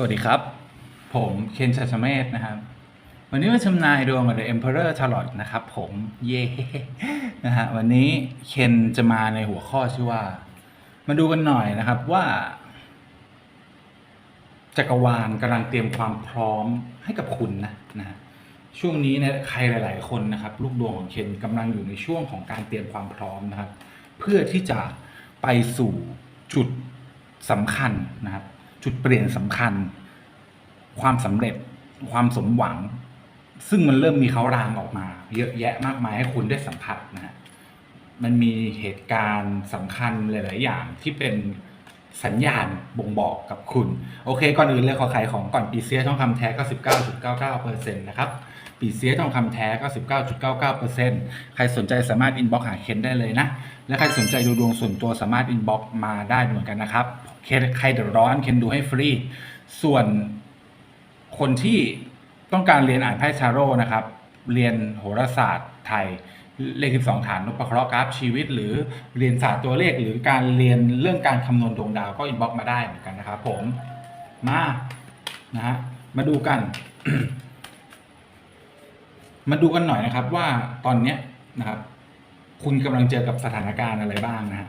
สวัสดีครับ ผมเคนชัชเมธนะครับ วันนี้มาชำนายดวงกับ The Emperor Tarot นะครับ ผมเย่นะฮะวันนี้เคนจะมาในหัวข้อชื่อว่า มาดูกันหน่อยนะครับว่า จักรวาลกำลังเตรียมความพร้อมให้กับคุณนะนะฮะช่วงนี้เนี่ยใครหลาย ๆ คนนะครับ ลูกดวงของเคนกำลังอยู่ในช่วงของการเตรียมความพร้อมนะครับ เพื่อที่จะไปสู่จุดสำคัญนะครับ จุดเปลี่ยนสำคัญ ความสำเร็จความสมหวัง ซึ่งมันเริ่มมีเขารางออกมา เยอะแยะมากมายให้คุณได้สัมผัสนะฮะมันมีเหตุการณ์สำคัญหลาย ๆ อย่างที่เป็นสัญญาณบ่งบอกกับคุณ โอเค ก่อนอื่นเลยขอขายของก่อนปีเซียทองคำแท้ 99.99%นะครับปีเซียทองคำแท้ 99.99%ใครสนใจสามารถอินบ็อกหาเคนได้เลยนะ และใครสนใจดูดวงส่วนตัวสามารถอินบ็อกมาได้เหมือนกันนะครับ ใครเดือดร้อนเคนดูให้ฟรี ส่วนคนที่ต้องการเรียนอ่านไพ่ทาโร่นะครับ เรียนโหราศาสตร์ไทยเลข 12 ฐานนพเคราะห์กราฟชีวิต หรือเรียนศาสตร์ตัวเลข หรือการเรียนเรื่องการคำนวณดวงดาวก็อินบ็อกมาได้เหมือนกันนะครับผม มานะฮะมาดูกัน มาดูกันหน่อยนะครับ ว่าตอนเนี้ยนะครับ คุณกำลังเจอกับสถานการณ์อะไรบ้างนะฮะ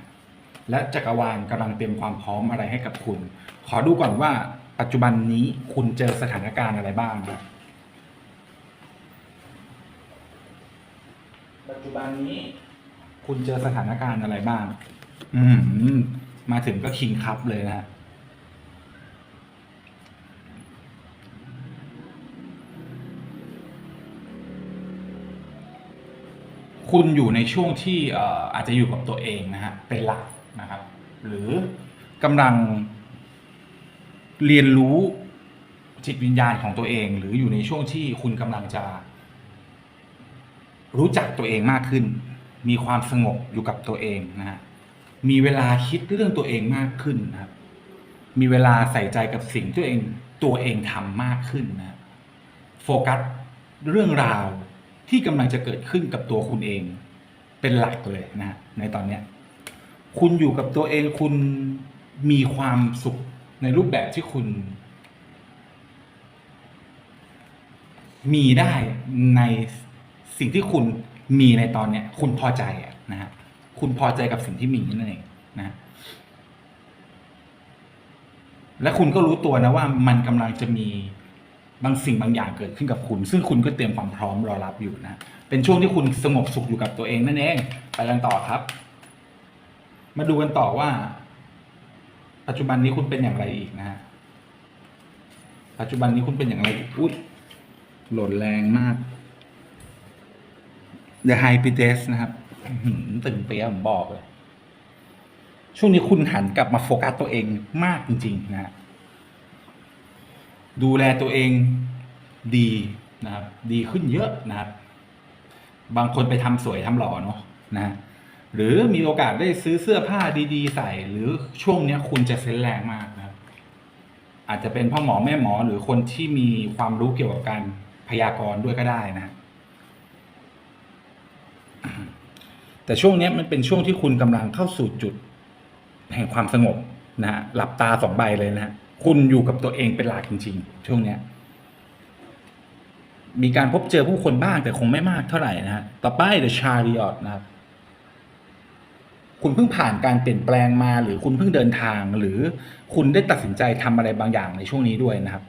และจักรวาลกำลังเตรียมความพร้อมอะไรให้กับคุณ ขอดูก่อนว่าปัจจุบันนี้คุณเจอสถานการณ์อะไรบ้างครับปัจจุบันนี้ คุณเจอสถานการณ์อะไรบ้าง อืม มาถึงก็คิงคับเลยนะฮะคุณอยู่ในช่วงที่อาจจะอยู่กับตัวเองนะฮะเป็นหลัก นะครับ หรือกำลังเรียนรู้จิตวิญญาณของตัวเอง หรืออยู่ในช่วงที่คุณกำลังจะ รู้จักตัวเองมากขึ้น มีความสงบอยู่กับตัวเองนะฮะมีเวลาคิดเรื่องตัวเองมากขึ้นนะครับ มีเวลาใส่ใจกับสิ่งที่ตัวเองตัวเองทำมากขึ้นนะโฟกัสเรื่องราวที่กำลังจะเกิดขึ้นกับตัวคุณเองเป็นหลักเลยนะฮะในตอนเนี้ย คุณอยู่กับตัวเองคุณมีความสุขในรูปแบบที่คุณ มีได้ในสิ่งที่คุณมีในตอนเนี้ย คุณพอใจอะนะฮะคุณพอใจกับสิ่งที่มีนั่นเองนะและคุณก็รู้ตัวนะว่ามันกำลังจะมีบางสิ่งบางอย่างเกิดขึ้นกับคุณ ซึ่งคุณก็เตรียมความพร้อมรอรับอยู่นะ เป็นช่วงที่คุณสงบสุขอยู่กับตัวเองนั่นเอง ไปกันต่อครับ มาดูกันต่อว่า ปัจจุบันนี้คุณเป็นอย่างไรอีกนะฮะปัจจุบันนี้คุณเป็นอย่างไรอีกอุ้ยโหลดแรงมาก The High p i t e s นะครับตึงเปียผมบอกเลย ช่วงนี้คุณหันกลับมาโฟกัสตัวเองมากจริง ๆ นะฮะดูแลตัวเองดีนะครับ ดีขึ้นเยอะนะครับ บางคนไปทำสวยทำหล่อเนาะนะ หรือมีโอกาสได้ซื้อเสื้อผ้าดีๆ ใส่ หรือช่วงนี้คุณจะเซนแรงมากนะครับ อาจจะเป็นพ่อหมอแม่หมอหรือคนที่มีความรู้เกี่ยวกับการพยากรณ์ด้วยก็ได้นะ แต่ช่วงนี้มันเป็นช่วงที่คุณกำลังเข้าสู่จุด แห่งความสงบนะฮะหลับตาสองใบเลยนะฮะคุณอยู่กับตัวเองเป็นหลักจริง ๆ ช่วงเนี้ยมีการพบเจอผู้คนบ้างแต่คงไม่มากเท่าไหร่นะฮะ ต่อไป The Chariot นะครับ คุณเพิ่งผ่านการเปลี่ยนแปลงมา หรือคุณเพิ่งเดินทาง หรือคุณได้ตัดสินใจทำอะไรบางอย่างในช่วงนี้ด้วยนะครับ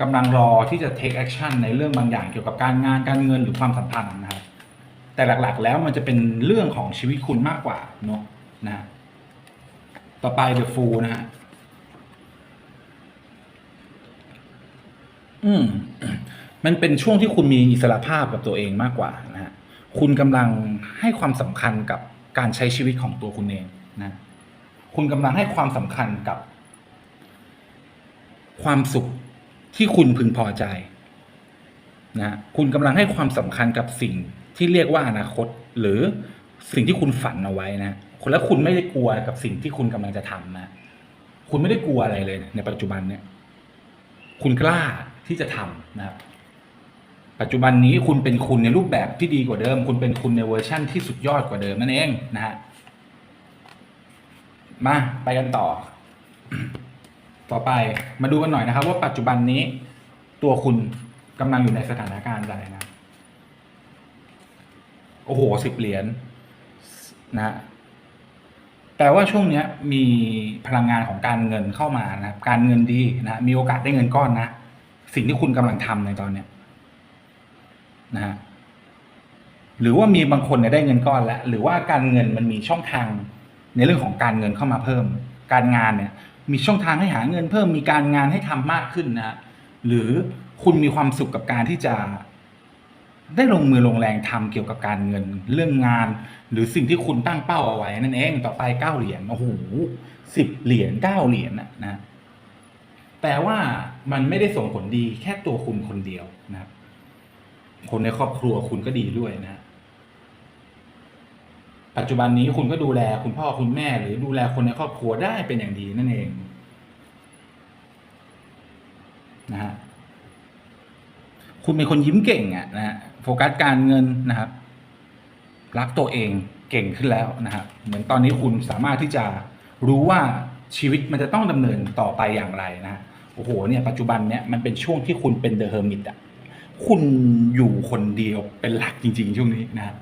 กำลังรอที่จะ take action ในเรื่องบางอย่างเกี่ยวกับการงานการเงินหรือความสัมพันธ์นะครับ แต่หลักๆ แล้วมันจะเป็นเรื่องของชีวิตคุณมากกว่าเนาะนะฮะต่อไป The Fool นะฮะอืมมันเป็นช่วงที่คุณมีอิสระภาพกับตัวเองมากกว่านะฮะ คุณกำลังให้ความสำคัญกับ การใช้ชีวิตของตัวคุณเองนะคุณกำลังให้ความสำคัญกับ ความสุขที่คุณพึงพอใจนะคุณกำลังให้ความสำคัญกับสิ่งที่เรียกว่าอนาคต หรือสิ่งที่คุณฝันเอาไว้นะคนและคุณไม่ได้กลัวกับสิ่งที่คุณกำลังจะทำนะคุณไม่ได้กลัวอะไรเลยในปัจจุบันเนี่ย คุณกล้าที่จะทำนะครับ ปัจจุบันนี้คุณเป็นคุณในรูปแบบที่ดีกว่าเดิม คุณเป็นคุณในเวอร์ชั่นที่สุดยอดกว่าเดิมนั่นเองนะฮะมาไปกันต่อ ต่อไปมาดูกันหน่อยนะครับ ว่าปัจจุบันนี้ ตัวคุณกำลังอยู่ในสถานการณ์ใดนะ โอ้โหสิบเหรียญนะแปลว่าช่วงนี้มีพลังงานของการเงินเข้ามานะการเงินดีนะมีโอกาสได้เงินก้อนนะ สิ่งที่คุณกำลังทำในตอนเนี้ย นะฮะหรือว่ามีบางคนเนี่ยได้เงินก้อนแล้ว หรือว่าการเงินมันมีช่องทางในเรื่องของการเงินเข้ามาเพิ่ม การงานเนี่ยมีช่องทางให้หาเงินเพิ่มมีการงานให้ทำมากขึ้นนะฮะหรือคุณมีความสุขกับการที่จะ ได้ลงมือลงแรงทำเกี่ยวกับการเงิน เรื่องงาน หรือสิ่งที่คุณตั้งเป้าเอาไว้นั่นเองต่อไปเก้าเหรียญโอ้โหสิบเหรียญเก้าเหรียญนะนะแต่ว่ามันไม่ได้ส่งผลดีแค่ตัวคุณคนเดียวนะครับ คนในครอบครัวคุณก็ดีด้วยนะ ปัจจุบันนี้คุณก็ดูแลคุณพ่อคุณแม่ หรือดูแลคนในครอบครัวได้เป็นอย่างดีนั่นเองนะฮะคุณเป็นคนยิ้มเก่งอะนะฮะโฟกัสการเงินนะครับ รักตัวเองเก่งขึ้นแล้วนะครับเหมือนตอนนี้คุณสามารถที่จะรู้ว่าชีวิตมันจะต้องดำเนินต่อไปอย่างไรนะฮะโอ้โหเนี่ยปัจจุบันเนี่ยมันเป็นช่วงที่คุณเป็นเดอะเฮอร์มิตอะ คุณอยู่คนเดียวเป็นหลักจริง ๆ ช่วงนี้นะ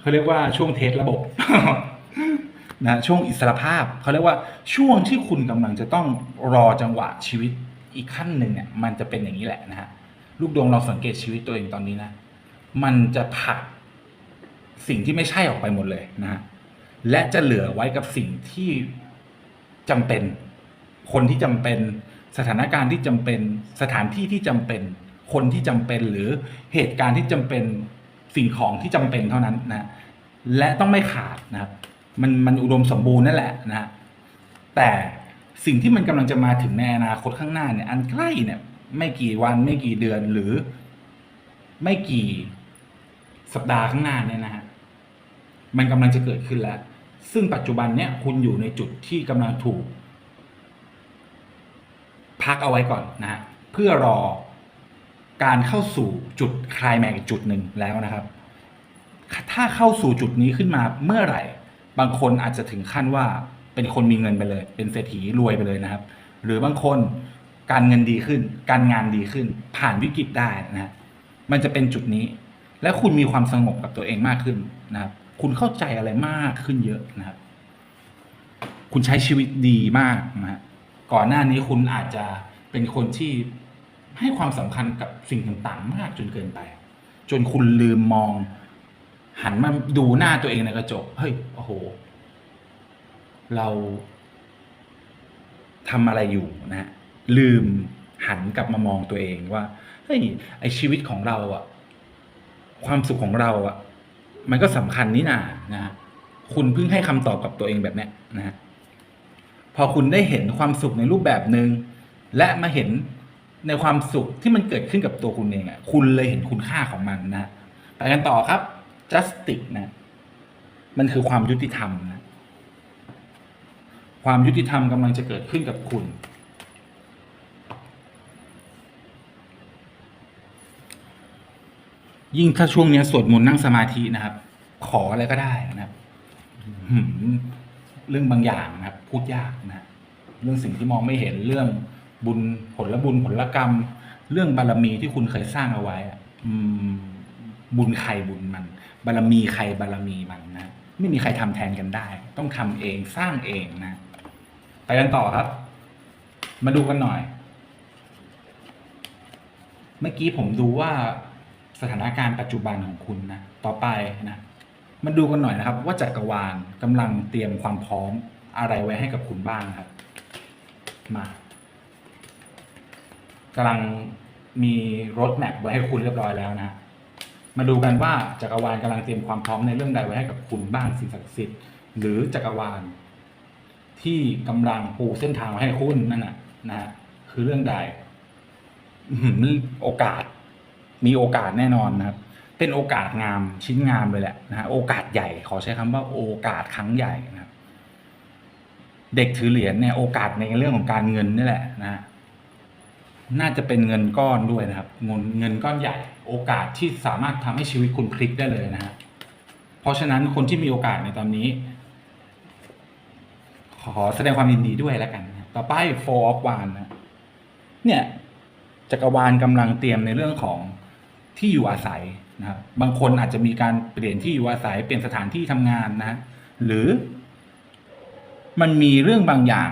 เขาเรียกว่าช่วงเทสระบบนะช่วงอิสรภาพเขาเรียกว่าช่วงที่คุณกำลังจะต้องรอจังหวะชีวิตอีกขั้นหนึ่งเนี่ยมันจะเป็นอย่างนี้แหละนะฮะลูกดวงเราสังเกตชีวิตตัวเองตอนนี้นะ มันจะผลักสิ่งที่ไม่ใช่ออกไปหมดเลยนะฮะและจะเหลือไว้กับสิ่งที่จำเป็น คนที่จำเป็น สถานการณ์ที่จำเป็น สถานที่ที่จำเป็น คนที่จำเป็นหรือเหตุการณ์ที่จำเป็นสิ่งของที่จำเป็นเท่านั้นนะและต้องไม่ขาดนะครับ มันมันอุดมสมบูรณ์นั่นแหละนะแต่สิ่งที่มันกำลังจะมาถึงในอนาคตข้างหน้าเนี่ยอันใกล้เนี่ย ไม่กี่วันไม่กี่เดือนหรือ ไม่กี่สัปดาห์ข้างหน้าเนี่ยนะฮะมันกำลังจะเกิดขึ้นแล้ว ซึ่งปัจจุบันเนี่ยคุณอยู่ในจุดที่กำลังถูก พักเอาไว้ก่อนนะฮะเพื่อรอ การเข้าสู่จุดคลายแม็กจุดหนึ่งแล้วนะครับ ถ้าเข้าสู่จุดนี้ขึ้นมาเมื่อไหร่ บางคนอาจจะถึงขั้นว่าเป็นคนมีเงินไปเลย เป็นเศรษฐีรวยไปเลยนะครับ หรือบางคนการเงินดีขึ้น การงานดีขึ้น ผ่านวิกฤตได้นะฮะมันจะเป็นจุดนี้ และคุณมีความสงบกับตัวเองมากขึ้นนะครับ คุณเข้าใจอะไรมากขึ้นเยอะนะครับ คุณใช้ชีวิตดีมากนะฮะก่อนหน้านี้คุณอาจจะเป็นคนที่ ให้ความสำคัญกับสิ่งต่างๆ มากจนเกินไป จนคุณลืมมอง หันมาดูหน้าตัวเองในกระจกเฮ้ยโอ้โห เราทำอะไรอยู่นะฮะลืมหันกลับมามองตัวเองว่าเฮ้ยไอชีวิตของเราอะความสุขของเราอะมันก็สำคัญนี่นานะฮะคุณเพิ่งให้คำตอบกับตัวเองแบบนี้นะฮะพอคุณได้เห็นความสุขในรูปแบบหนึง่งและมาเห็น ในความสุขที่มันเกิดขึ้นกับตัวคุณเองอะคุณเลยเห็นคุณค่าของมันนะไปกันต่อครับ justice นะ มันคือความยุติธรรมนะ ความยุติธรรมกำลังจะเกิดขึ้นกับคุณ ยิ่งถ้าช่วงนี้สวดมนต์นั่งสมาธินะครับ ขออะไรก็ได้นะครับหืมเรื่องบางอย่างนะครับ พูดยากนะ เรื่องสิ่งที่มองไม่เห็นเรื่อง บุญผลบุญผลกรรม เรื่องบารมีที่คุณเคยสร้างเอาไว้อืมบุญใครบุญมัน บารมีใครบารมีมันนะไม่มีใครทำแทนกันได้ ต้องทำเองสร้างเองนะ ไปกันต่อครับ มาดูกันหน่อย เมื่อกี้ผมดูว่าสถานการณ์ปัจจุบันของคุณนะต่อไปนะมาดูกันหน่อยนะครับ ว่าจักรวาลกำลังเตรียมความพร้อมอะไรไว้ให้กับคุณบ้างครับ มา กำลังมีรถแมพไว้ให้คุณเรียบร้อยแล้วนะ มาดูกันว่าจักรวาลกำลังเตรียมความพร้อมในเรื่องใดไว้ให้กับคุณบ้างสิ่งศักดิ์สิทธิ์หรือจักรวาล ที่กำลังปูเส้นทางไว้ให้คุณนั่นนะนะฮะคือเรื่องใดโอกาส มีโอกาสแน่นอนนะครับ เป็นโอกาสงามชิ้นงามเลยแหละนะฮะโอกาสใหญ่ขอใช้คำว่าโอกาสครั้งใหญ่นะครับ เด็กถือเหรียญเนี่ยโอกาสในเรื่องของการเงินนี่แหละนะฮะ น่าจะเป็นเงินก้อนด้วยนะครับเงินเงินก้อนใหญ่โอกาสที่สามารถทำให้ชีวิตคุณพลิกได้เลยนะฮะเพราะฉะนั้นคนที่มีโอกาสในตอนนี้ ขอแสดงความยินดีด้วยแล้วกันต่อไป four of wands นะเนี่ยจักรวาลกำลังเตรียมในเรื่องของที่อยู่อาศัยนะครับบางคนอาจจะมีการเปลี่ยนที่อยู่อาศัยเปลี่ยนสถานที่ทำงานนะ หรือมันมีเรื่องบางอย่าง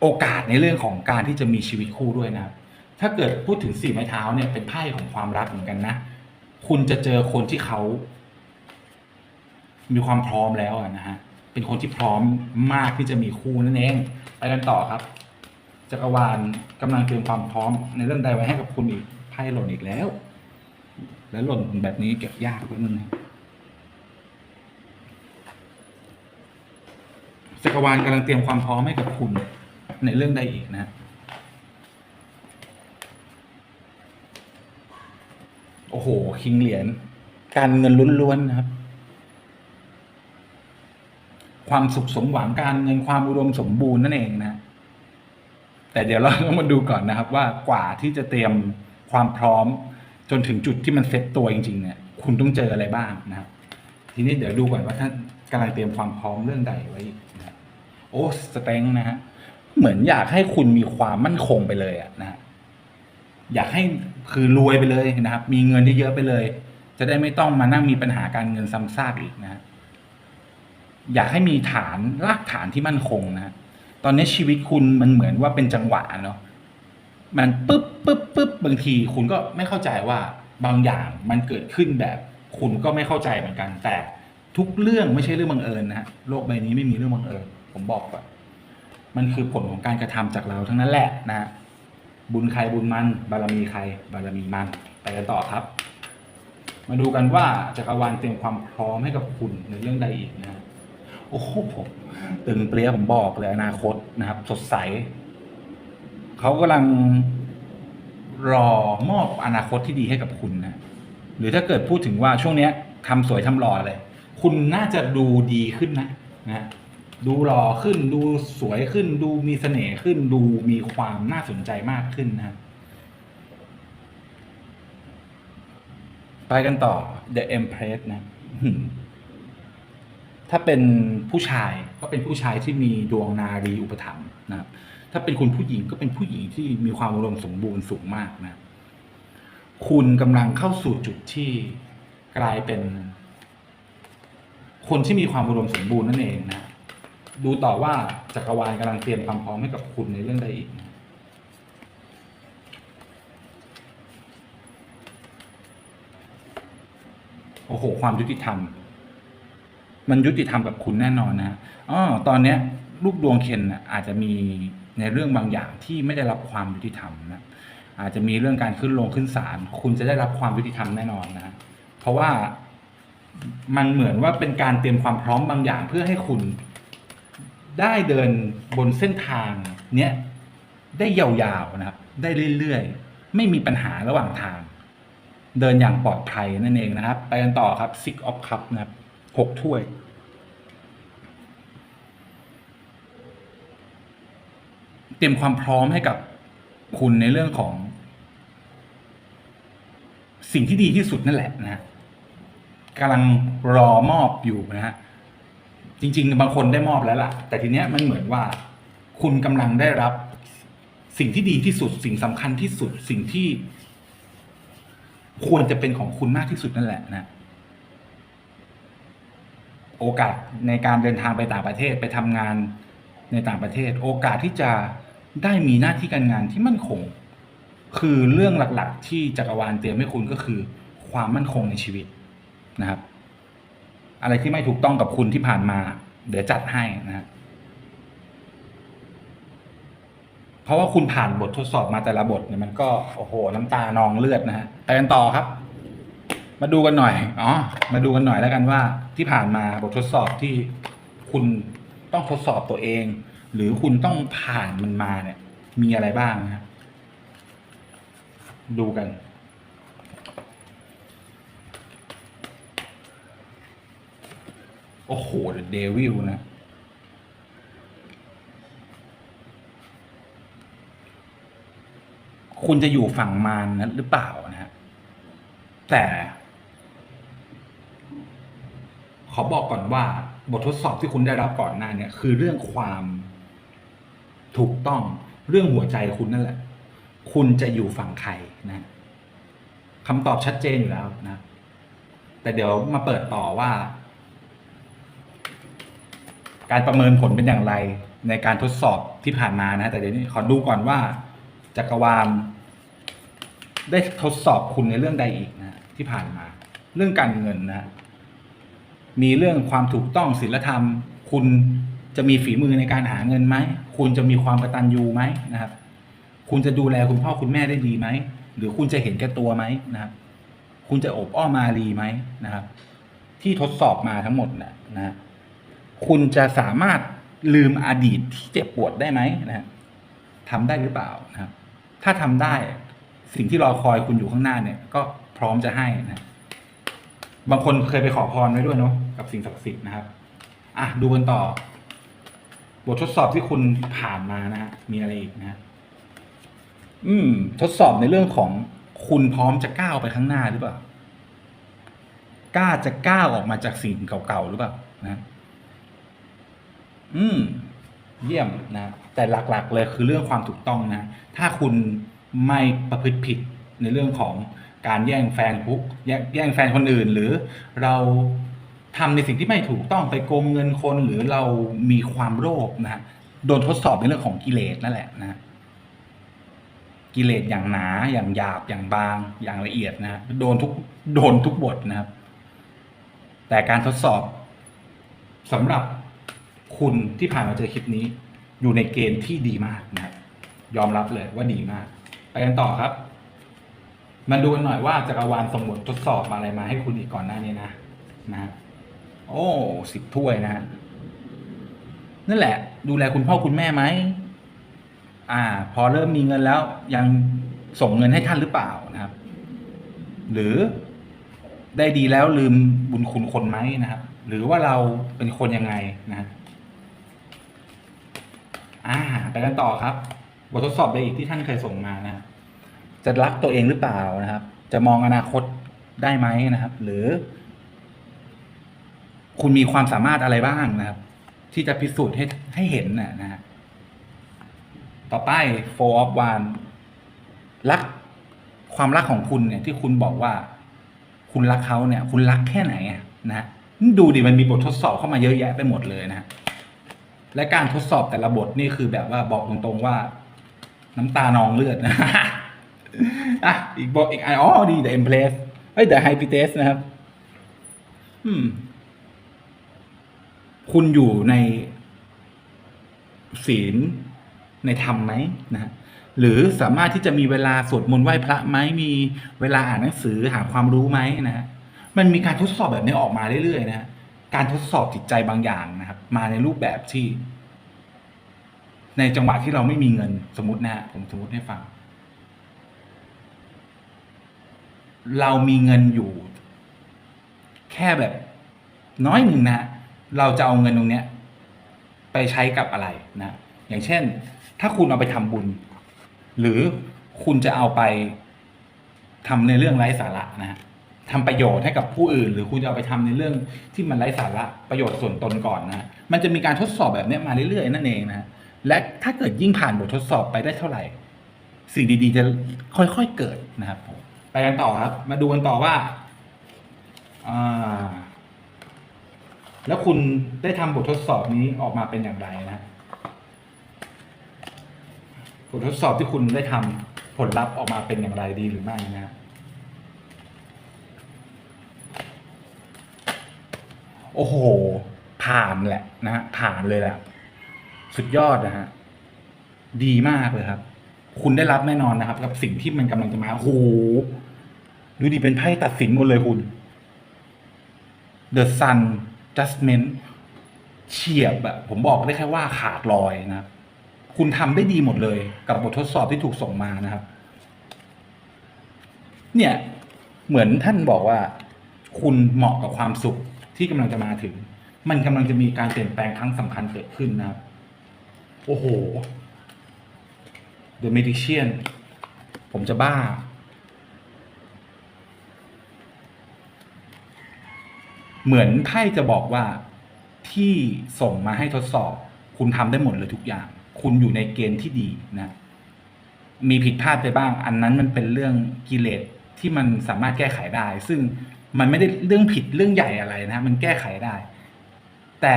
โอกาสในเรื่องของการที่จะมีชีวิตคู่ด้วยนะครับ ถ้าเกิดพูดถึงสี่ไม้เท้าเนี่ยเป็นไพ่ของความรักเหมือนกันนะ คุณจะเจอคนที่เขา มีความพร้อมแล้วนะฮะ เป็นคนที่พร้อมมากที่จะมีคู่นั่นเอง ไปกันต่อครับ จักรวาลกำลังเตรียมความพร้อมในเรื่องใดไว้ให้กับคุณอีก ไพ่หล่นอีกแล้ว แล้วหล่นแบบนี้เก็บยากนิดนึงนะจักรวาลกำลังเตรียมความพร้อมให้กับคุณ ในเรื่องใดอีกนะโอ้โห คิงเหรียญการเงินล้วนๆนะครับ ความสุขสมหวังการเงินความอุดมสมบูรณ์นั่นเองนะ แต่เดี๋ยวเราต้องมาดูก่อนนะครับ ว่ากว่าที่จะเตรียมความพร้อมจนถึงจุดที่มันเซ็ตตัวจริงๆเนี่ย คุณต้องเจออะไรบ้างนะครับ ทีนี้เดี๋ยวดูก่อนว่าท่านกำลังเตรียมความพร้อมเรื่องใดไว้นะโอ้สเต็งนะฮะ เหมือนอยากให้คุณมีความมั่นคงไปเลยอะนะฮะอยากให้คือรวยไปเลยนะครับ มีเงินเยอะๆไปเลย จะได้ไม่ต้องมานั่งมีปัญหาการเงินซ้ำซากอีกนะฮะอยากให้มีฐานรากฐานที่มั่นคงนะตอนนี้ชีวิตคุณมันเหมือนว่าเป็นจังหวะเนาะมันปึ๊บปึ๊บปึ๊บบางที คุณก็ไม่เข้าใจว่าบางอย่างมันเกิดขึ้นแบบ คุณก็ไม่เข้าใจเหมือนกัน แต่ทุกเรื่องไม่ใช่เรื่องบังเอิญนะฮะโลกใบนี้ไม่มีเรื่องบังเอิญผมบอกก่อน มันคือผลของการกระทำจากเราทั้งนั้นแหละนะฮะบุญใครบุญมัน บารมีใครบารมีมันไปกันต่อครับ มาดูกันว่าจักรวาลเตรียมความพร้อมให้กับคุณในเรื่องใดอีกนะฮะโอ้โหผมตึงเปรี้ยผมบอกเลยอนาคตนะครับ สดใสเขากำลังรอมอบอนาคตที่ดีให้กับคุณนะหรือถ้าเกิดพูดถึงว่าช่วงเนี้ยทำสวยทำหล่อเลย คุณน่าจะดูดีขึ้นนะนะ ดูหล่อขึ้น ดูสวยขึ้น ดูมีเสน่ห์ขึ้น ดูมีความน่าสนใจมากขึ้นนะไปกันต่อ The Empress นะหืมถ้าเป็นผู้ชายก็เป็นผู้ชายที่มีดวงนารีอุปถัมภ์นะครับ ถ้าเป็นคุณผู้หญิงก็เป็นผู้หญิงที่มีความอุดมสมบูรณ์สูงมากนะ คุณกำลังเข้าสู่จุดที่กลายเป็น คนที่มีความอุดมสมบูรณ์นั่นเองนะ ดูต่อว่าจักรวาลกำลังเตรียมความพร้อมให้กับคุณในเรื่องใดอีกโอ้โห ความยุติธรรม มันยุติธรรมกับคุณแน่นอนนะอ๋อตอนเนี้ยลูกดวงเคนนะอาจจะมีในเรื่องบางอย่างที่ไม่ได้รับความยุติธรรมนะอาจจะมีเรื่องการขึ้นลงขึ้นศาลคุณจะได้รับความยุติธรรมแน่นอนนะเพราะว่ามันเหมือนว่าเป็นการเตรียมความพร้อมบางอย่างเพื่อให้คุณ ได้เดินบนเส้นทางเนี้ยได้ยาวๆนะครับ ได้เรื่อยๆ ไม่มีปัญหาระหว่างทาง เดินอย่างปลอดภัยนั่นเองนะครับ ไปกันต่อครับ Six of Cup นะครับหกถ้วย เตรียมความพร้อมให้กับคุณในเรื่องของ สิ่งที่ดีที่สุดนั่นแหละนะฮะกำลังรอมอบอยู่นะฮะ จริง ๆ บางคนได้มอบแล้วล่ะ แต่ทีเนี้ยมันเหมือนว่า คุณกำลังได้รับ สิ่งที่ดีที่สุด สิ่งสำคัญที่สุด สิ่งที่ ควรจะเป็นของคุณมากที่สุดนั่นแหละนะ โอกาสในการเดินทางไปต่างประเทศไปทำงานในต่างประเทศ โอกาสที่จะได้มีหน้าที่การงานที่มั่นคง คือเรื่องหลัก ๆ ที่จักรวาลเตรียมให้คุณก็คือ ความมั่นคงในชีวิตนะครับ อะไรที่ไม่ถูกต้องกับคุณที่ผ่านมา เดี๋ยวจัดให้นะเพราะว่าคุณผ่านบททดสอบมาแต่ละบทเนี่ยมันก็โอ้โห น้ำตานองเลือดนะฮะไปกันต่อครับ มาดูกันหน่อยอ๋อมาดูกันหน่อยแล้วกันว่า ที่ผ่านมาบททดสอบที่คุณต้องทดสอบตัวเอง หรือคุณต้องผ่านมันมาเนี่ย มีอะไรบ้างนะฮะดูกัน โอ้โหเดวิลนะ คุณจะอยู่ฝั่งมารนั้นหรือเปล่านะฮะแต่ ขอบอกก่อนว่า บททดสอบที่คุณได้รับก่อนหน้าเนี่ย คือเรื่องความถูกต้องเรื่องหัวใจคุณนั่นแหละ คุณจะอยู่ฝั่งใครนะคำตอบชัดเจนอยู่แล้วนะ แต่เดี๋ยวมาเปิดต่อว่า การประเมินผลเป็นอย่างไรในการทดสอบที่ผ่านมานะ แต่เดี๋ยวนี้ขอดูก่อนว่าจักรวาลได้ทดสอบคุณในเรื่องใดอีกนะที่ผ่านมา เรื่องการเงินนะมีเรื่องความถูกต้องศีลธรรม คุณจะมีฝีมือในการหาเงินไหมคุณจะมีความกระตัญญูไหมนะครับ คุณจะดูแลคุณพ่อคุณแม่ได้ดีไหมหรือคุณจะเห็นแก่ตัวไหมนะครับ คุณจะอบอ้อมอารีไหมนะครับ ที่ทดสอบมาทั้งหมดนะนะ คุณจะสามารถลืมอดีตที่เจ็บปวดได้ไหมนะทำได้หรือเปล่านะครับ ถ้าทำได้สิ่งที่รอคอยคุณอยู่ข้างหน้าเนี่ย ก็พร้อมจะให้นะ บางคนเคยไปขอพรไว้ด้วยเนาะกับสิ่งศักดิ์สิทธิ์นะครับ อะดูกันต่อ บททดสอบที่คุณผ่านมานะฮะมีอะไรอีกนะฮะอืม ทดสอบในเรื่องของคุณพร้อมจะก้าวไปข้างหน้าหรือเปล่ากล้าจะก้าวออกมาจากสิ่งเก่าๆหรือเปล่านะ อืม เยี่ยมนะแต่หลักๆเลยคือเรื่องความถูกต้องนะ ถ้าคุณไม่ประพฤติผิดในเรื่องของการแย่งแฟนคุกแย่งแย่งแฟนคนอื่นหรือเราทำในสิ่งที่ไม่ถูกต้องไปโกงเงินคนหรือเรามีความโลภนะโดนทดสอบในเรื่องของกิเลสนั่นแหละนะกิเลสอย่างหนาอย่างหยาบอย่างบางอย่างละเอียดนะฮะโดนทุกโดนทุกบทนะครับ แต่การทดสอบสำหรับ คุณที่ผ่านมาเจอคลิปนี้ อยู่ในเกณฑ์ที่ดีมากนะครับยอมรับเลยว่าดีมาก ไปกันต่อครับ มาดูกันหน่อยว่าจักรวาลส่งบททดสอบอะไรมาให้คุณอีกก่อนหน้านี้นะนะโอ้สิบถ้วยนะฮะนั่นแหละ ดูแลคุณพ่อคุณแม่ไหมอ่า พอเริ่มมีเงินแล้วยังส่งเงินให้ท่านหรือเปล่านะครับ หรือได้ดีแล้วลืมบุญคุณคนไหมนะครับ หรือว่าเราเป็นคนยังไงนะ อ่าไปกันต่อครับ บททดสอบใดอีกที่ท่านเคยส่งมานะจะรักตัวเองหรือเปล่านะครับ จะมองอนาคตได้ไหมนะครับ หรือ คุณมีความสามารถอะไรบ้างนะครับ ที่จะพิสูจน์ให้ให้เห็นนะนะฮะต่อไป four of one รักความรักของคุณเนี่ย ที่คุณบอกว่า คุณรักเขาเนี่ย คุณรักแค่ไหนนะฮะดูดิมันมีบททดสอบเข้ามาเยอะแยะไปหมดเลยนะ และการทดสอบแต่ละบทนี่คือแบบว่าบอกตรงๆว่า น้ำตานองเลือดนะอะอีกบทอีกอันอ๋อดี the empress เอ้ย the high priestess นะครับ อืม คุณอยู่ในศีลในธรรมไหมนะหรือสามารถที่จะมีเวลาสวดมนต์ไหว้พระไหมมีเวลาอ่านหนังสือหาความรู้ไหมนะมันมีการทดสอบแบบนี้ออกมาเรื่อยๆนะ การทดสอบจิตใจบางอย่างนะครับ มาในรูปแบบที่ ในจังหวะที่เราไม่มีเงินสมมตินะฮะผมสมมติให้ฟัง เรามีเงินอยู่ แค่แบบ น้อยหนึ่งนะ เราจะเอาเงินตรงเนี้ย ไปใช้กับอะไรนะ อย่างเช่น ถ้าคุณเอาไปทำบุญ หรือคุณจะเอาไปทำในเรื่องไร้สาระนะ ทำประโยชน์ให้กับผู้อื่น หรือคุณจะเอาไปทำในเรื่องที่มันไร้สาระประโยชน์ส่วนตนก่อนนะมันจะมีการทดสอบแบบนี้มาเรื่อยๆนั่นเองนะและถ้าเกิดยิ่งผ่านบททดสอบไปได้เท่าไหร่ สิ่งดีๆจะค่อยๆเกิดนะครับผมไปกันต่อครับ มาดูกันต่อว่าอ่าแล้วคุณได้ทำบททดสอบนี้ออกมาเป็นอย่างไรนะ บททดสอบที่คุณได้ทำผลลัพธ์ออกมาเป็นอย่างไรดีหรือไม่นะโอ้โห ผ่านแหละนะฮะผ่านเลยแหละ สุดยอดนะฮะดีมากเลยครับ คุณได้รับแน่นอนนะครับ กับสิ่งที่มันกำลังจะมาโอ้โหดูดิเป็นไพ่ตัดสินหมดเลยคุณ The Sun Judgment เฉียบอะผมบอกได้แค่ว่าขาดลอยนะครับคุณทำได้ดีหมดเลยกับบททดสอบที่ถูกส่งมานะครับ เนี่ย เหมือนท่านบอกว่า คุณเหมาะกับความสุข ที่กำลังจะมาถึง มันกำลังจะมีการเปลี่ยนแปลงครั้งสำคัญเกิดขึ้นนะครับ โอ้โห The Magician ผมจะบ้า เหมือนไพ่จะบอกว่าที่ส่งมาให้ทดสอบ คุณทำได้หมดเลยทุกอย่าง คุณอยู่ในเกณฑ์ที่ดีนะ มีผิดพลาดไปบ้าง อันนั้นมันเป็นเรื่องกิเลสที่มันสามารถแก้ไขได้ ซึ่ง มันไม่ได้เรื่องผิดเรื่องใหญ่อะไรนะ มันแก้ไขได้ แต่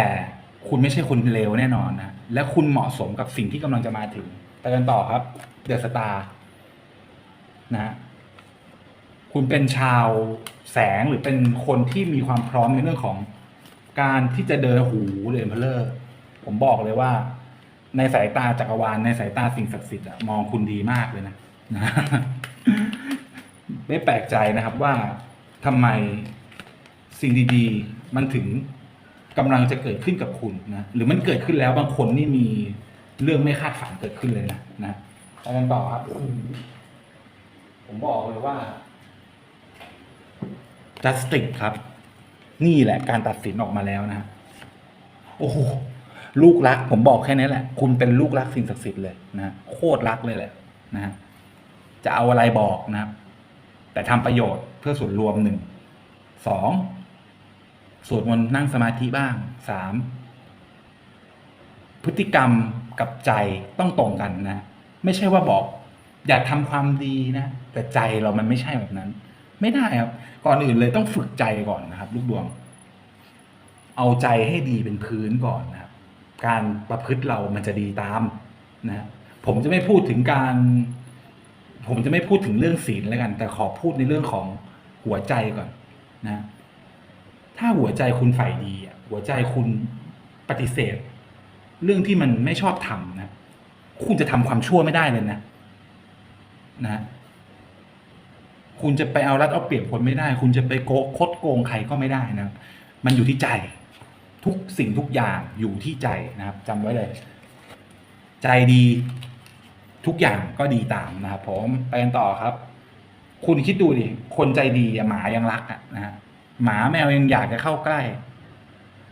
คุณไม่ใช่คนเลวแน่นอนนะ และคุณเหมาะสมกับสิ่งที่กำลังจะมาถึงไปกันต่อครับ เดอะสตาร์นะฮะคุณเป็นชาวแสงหรือเป็นคนที่มีความพร้อมในเรื่องของการที่จะเดินหูเดินเพลเลอร์ผมบอกเลยว่า ในสายตาจักรวาลในสายตาสิ่งศักดิ์สิทธิ์อะมองคุณดีมากเลยนะนะไม่แปลกใจนะครับว่า ทำไมสิ่งดีๆ มันถึงกำลังจะเกิดขึ้นกับคุณนะหรือมันเกิดขึ้นแล้วบางคนนี่มีเรื่องไม่คาดฝันเกิดขึ้นเลยนะนะไปกันต่อครับ ผมบอกเลยว่า justice ครับ นี่แหละการตัดสินออกมาแล้วนะ โอ้โหลูกรัก ผมบอกแค่นี้แหละ คุณเป็นลูกรักสิ่งศักดิ์สิทธิ์เลยนะโคตรรักเลยแหละนะจะเอาอะไรบอกนะครับ แต่ทำประโยชน์เพื่อส่วนรวมหนึ่งสองสวดมนต์นั่งสมาธิบ้างสามพฤติกรรมกับใจต้องตรงกันนะไม่ใช่ว่าบอก อยากทำความดีนะ แต่ใจเรามันไม่ใช่แบบนั้น ไม่ได้ครับ ก่อนอื่นเลยต้องฝึกใจก่อนนะครับ ลูกดวง เอาใจให้ดีเป็นพื้นก่อนนะครับ การประพฤติเรามันจะดีตามนะผมจะไม่พูดถึงการ ผมจะไม่พูดถึงเรื่องศีลแล้วกัน แต่ขอพูดในเรื่องของหัวใจก่อนนะ ถ้าหัวใจคุณฝ่ายดีอะหัวใจคุณปฏิเสธ เรื่องที่มันไม่ชอบทำนะ คุณจะทำความชั่วไม่ได้เลยนะ นะ คุณจะไปเอารัดเอาเปรียบคนไม่ได้ คุณจะไปโกคดโกงใครก็ไม่ได้นะ มันอยู่ที่ใจ ทุกสิ่งทุกอย่างอยู่ที่ใจนะครับจำไว้เลย ใจดี ทุกอย่างก็ดีตามนะครับผมไปกันต่อครับ คุณคิดดูดิคนใจดีหมายังรักอะนะฮะหมาแมวยังอยากจะเข้าใกล้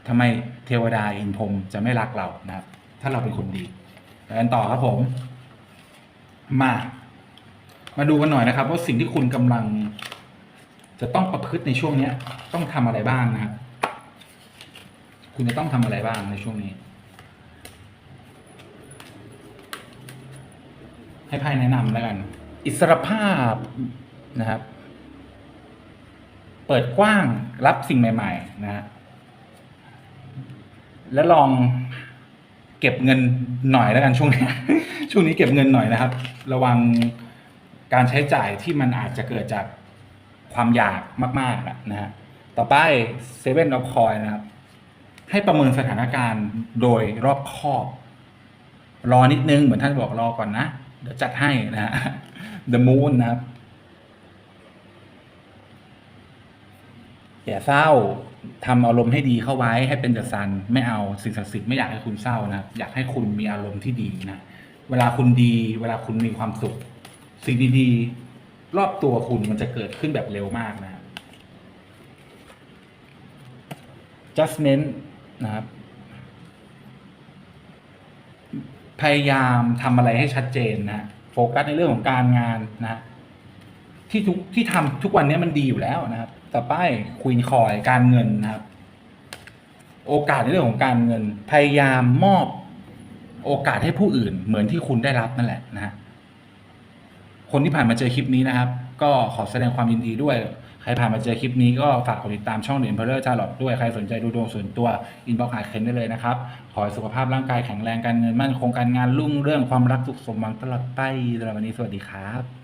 ทำไมเทวดาอินพรมจะไม่รักเรานะครับ ถ้าเราเป็นคนดีไปกันต่อครับผม มา มาดูกันหน่อยนะครับ ว่าสิ่งที่คุณกำลัง จะต้องประพฤติในช่วงเนี้ย ต้องทำอะไรบ้างนะครับคุณจะต้องทำอะไรบ้างในช่วงนี้ ให้ไพ่แนะนำแล้วกัน อิสรภาพนะครับ เปิดกว้างรับสิ่งใหม่ ๆ นะฮะและลองเก็บเงินหน่อยแล้วกันช่วงนี้ช่วงนี้เก็บเงินหน่อยนะครับ ระวังการใช้จ่ายที่มันอาจจะเกิดจากความอยากมากๆอะนะฮะต่อไปเซเว่นออฟคอยนะครับ ให้ประเมินสถานการณ์โดยรอบคอบ รอนิดนึงเหมือนท่านบอกรอก่อนนะ เดี๋ยวจัดให้นะฮะ The Moon นะครับอย่าเศร้าทำอารมณ์ให้ดีเข้าไว้ให้เป็นเดอะซันไม่เอาสิ่งศักดิ์สิทธิ์ไม่อยากให้คุณเศร้านะครับอยากให้คุณมีอารมณ์ที่ดีนะเวลาคุณดี เวลาคุณมีความสุข สิ่งดีๆรอบตัวคุณมันจะเกิดขึ้นแบบเร็วมากนะ judgment นะครับ พยายามทำอะไรให้ชัดเจนนะโฟกัสในเรื่องของการงานนะที่ทุกที่ทำทุกวันนี้มันดีอยู่แล้วนะครับต่อไปควีนคอยการเงินนะครับ โอกาสในเรื่องของการเงิน พยายามมอบโอกาสให้ผู้อื่น เหมือนที่คุณได้รับนั่นแหละนะฮะคนที่ผ่านมาเจอคลิปนี้นะครับ ก็ขอแสดงความยินดีด้วย ใครผ่านมาเจอคลิปนี้ก็ฝากกดติดตามช่องเดนเพลเลอร์ชาร์ลอดด้วย ใครสนใจดูดวงส่วนตัว อินบ็อกซ์หาเคนได้เลยนะครับ ขอให้สุขภาพร่างกายแข็งแรงการเงินมั่นคงการงานรุ่งเรื่องความรักสุขสมหวังตลอดไปสำหรับวันนี้สวัสดีครับ